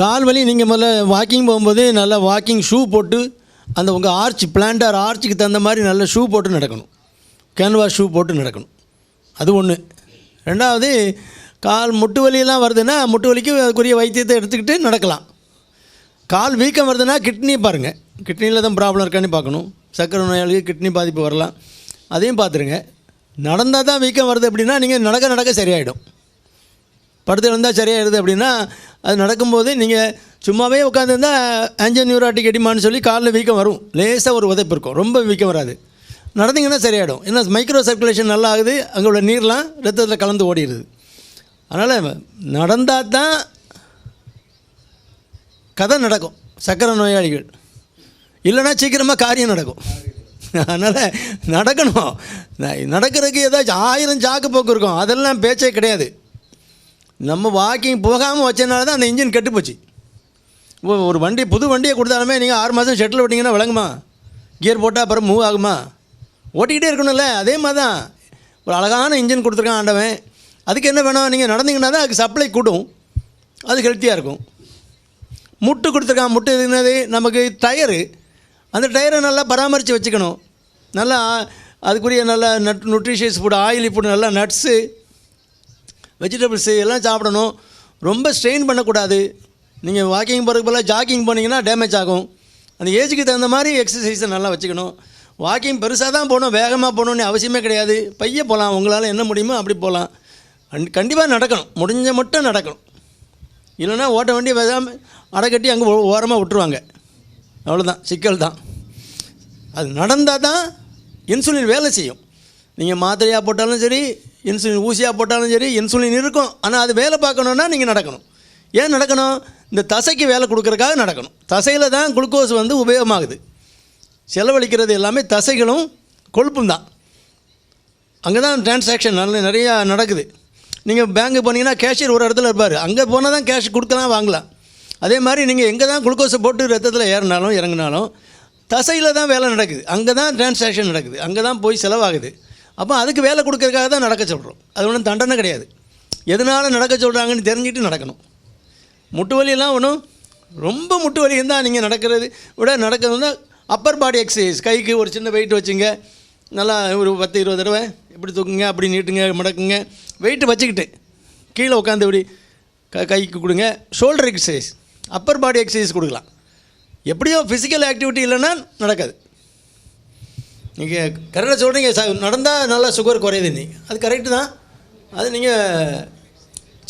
கால் வலி நீங்கள் முதல்ல வாக்கிங் போகும்போது நல்லா வாக்கிங் ஷூ போட்டு அந்த உங்கள் ஆர்ச் பிளான்டார் ஆர்ச்சுக்கு தகுந்த மாதிரி நல்ல ஷூ போட்டு நடக்கணும். கேன்வாஸ் ஷூ போட்டு நடக்கணும். அது ஒன்று ரெண்டாவது கால் முட்டு வலியெல்லாம் வருதுன்னா முட்டு வலிக்கு அதுக்குரிய வைத்தியத்தை எடுத்துக்கிட்டு நடக்கலாம். கால் வீக்கம் வருதுன்னா கிட்னி பாருங்கள் கிட்னியில் தான் ப்ராப்ளம் இருக்கான்னு பார்க்கணும். சர்க்கரை நோயாளிக்கு கிட்னி பாதிப்பு வரலாம். அதையும் பார்த்துருங்க. நடந்தால் தான் வீக்கம் வருது அப்படின்னா நீங்கள் நடக்க நடக்க சரியாயிடும். படுத்து இருந்தால் சரியாயிடுது அப்படின்னா அது நடக்கும்போது நீங்கள் சும்மாவே உட்காந்துருந்தா ஆஞ்சோ நியூராட்டிக் எடிமான்னு சொல்லி காலில் வீக்கம் வரும். லேசாக ஒரு உதைப்பு இருக்கும். ரொம்ப வீக்கம் வராது. நடந்தீங்கன்னா சரியாயிடும். ஏன்னா மைக்ரோ சர்க்குலேஷன் நல்லா ஆகுது. அங்கே உள்ள நீர்லாம் ரத்தத்தில் கலந்து ஓடிடுது அதனால் நடந்தால் தான் கதை நடக்கும். சக்கரை நோயாளிகள். இல்லைன்னா சீக்கிரமாக காரியம் நடக்கும். அதனால் நடக்கணும். நடக்கிறதுக்கு ஏதாச்சும் ஆயிரம் சாக்கு போக்கு இருக்கும். அதெல்லாம் பேச்சே கிடையாது. நம்ம வாக்கிங் போகாமல் வச்சனால தான் அந்த இன்ஜின் கெட்டு போச்சு ஒரு வண்டி புது வண்டியை கொடுத்தாலுமே நீங்கள் ஆறு மாதம் ஷெட்டில் விட்டிங்கன்னா விளங்குமா? கியர் போட்டால் அப்புறம் மூவ் ஆகுமா? ஓட்டிக்கிட்டே இருக்கணும்ல அதே மாதிரி தான் ஒரு அழகான இன்ஜின் கொடுத்துருக்கான் ஆண்டவன். அதுக்கு என்ன வேணும்? நீங்கள் நடந்தீங்கன்னா தான் அதுக்கு சப்ளை கூடும். அது ஹெல்த்தியாக இருக்கும். முட்டு கொடுத்துருக்கான் முட்டு என்னது? நமக்கு டயரு அந்த டயரை நல்லா பராமரித்து வச்சுக்கணும். நல்லா அதுக்குரிய நல்ல nut nutritious food oily food நல்லா நட்ஸு வெஜிடபிள்ஸு எல்லாம் சாப்பிடணும். ரொம்ப ஸ்ட்ரெயின் பண்ணக்கூடாது. நீங்கள் வாக்கிங் போகிறதுக்கு பதிலாக ஜாக்கிங் போனீங்கன்னா டேமேஜ் ஆகும். அந்த ஏஜுக்கு தகுந்த மாதிரி எக்ஸசைஸை நல்லா வச்சுக்கணும். வாக்கிங் பெருசாக தான் போகணும். வேகமாக போகணுன்னு அவசியமே கிடையாது. பைய போகலாம் உங்களால் என்ன முடியுமோ அப்படி போகலாம் கண்டிப்பாக நடக்கணும். முடிஞ்ச மட்டும் நடக்கணும். இல்லைன்னா ஓட்ட வண்டி வேதாம அடைக்கட்டி அங்கே ஓரமாக விட்டுருவாங்க. அவ்வளோதான் சிக்கல் தான். அது நடந்தால் தான் இன்சுலின் வேலை செய்யும். நீங்கள் மாத்திரையாக போட்டாலும் சரி இன்சுலின் ஊசியாக போட்டாலும் சரி இன்சுலின் இருக்கும். ஆனால் அது வேலை பார்க்கணுன்னா நீங்கள் நடக்கணும். ஏன் நடக்கணும்? இந்த தசைக்கு வேலை கொடுக்குறக்காக நடக்கணும். தசையில் தான் குளுக்கோஸ் வந்து உபயோகமாகுது. செலவழிக்கிறது எல்லாமே தசைகளும் கொழுப்பும் தான். அங்கே தான் டிரான்சாக்ஷன் நல்ல நிறையா நடக்குது. நீங்கள் பேங்க்கு போனீங்கன்னா கேஷியர் ஒரு இடத்துல இருப்பார். அங்கே போனால் தான் கேஷ் கொடுக்கலாம் வாங்கலாம். அதே மாதிரி நீங்கள் எங்கே தான் குளுக்கோஸை போட்டு ரத்தத்தில் ஏறினாலும் இறங்கினாலும் தசையில் தான் வேலை நடக்குது. அங்கே தான் டிரான்சாக்ஷன் நடக்குது. அங்கே தான் போய் செலவாகுது. அப்போ அதுக்கு வேலை கொடுக்கறதுக்காக தான் நடக்க சொல்கிறோம் அது ஒன்றும் தண்டனை கிடையாது. எதனால் நடக்க சொல்கிறாங்கன்னு தெரிஞ்சுட்டு நடக்கணும். முட்டு வலியெல்லாம் ஒன்றும் ரொம்ப முட்டு வலி இருந்தால் நீங்கள் நடக்கிறது விட நடக்கிறதுனா அப்பர் பாடி எக்ஸசைஸ் கைக்கு ஒரு சின்ன வெயிட் வச்சுங்க. நல்லா ஒரு பத்து இருபது தடவை இப்படி தூக்குங்க அப்படி நீட்டுங்க மடக்குங்க. வெயிட்டு வச்சுக்கிட்டு கீழே உட்காந்து இப்படி க கைக்கு கொடுங்க. Shoulder exercise upper body exercise கொடுக்கலாம். எப்படியோ ஃபிசிக்கல் ஆக்டிவிட்டி இல்லைன்னா நடக்காது. நீங்கள் கரெக்டாக சொல்கிறீங்க ச நடந்தால் நல்லா சுகர் குறையுது நீ. அது கரெக்டு தான். அது நீங்கள்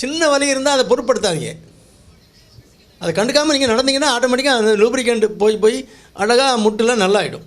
சின்ன வலி இருந்தால் அதை பொருட்படுத்தாதீங்க. அதை கண்டுக்காமல் நீங்கள் நடந்தீங்கன்னா ஆட்டோமேட்டிக்காக அந்த லூப்ரிகண்ட் போய் போய் அழகாக முட்டுலாம் நல்லாயிடும்.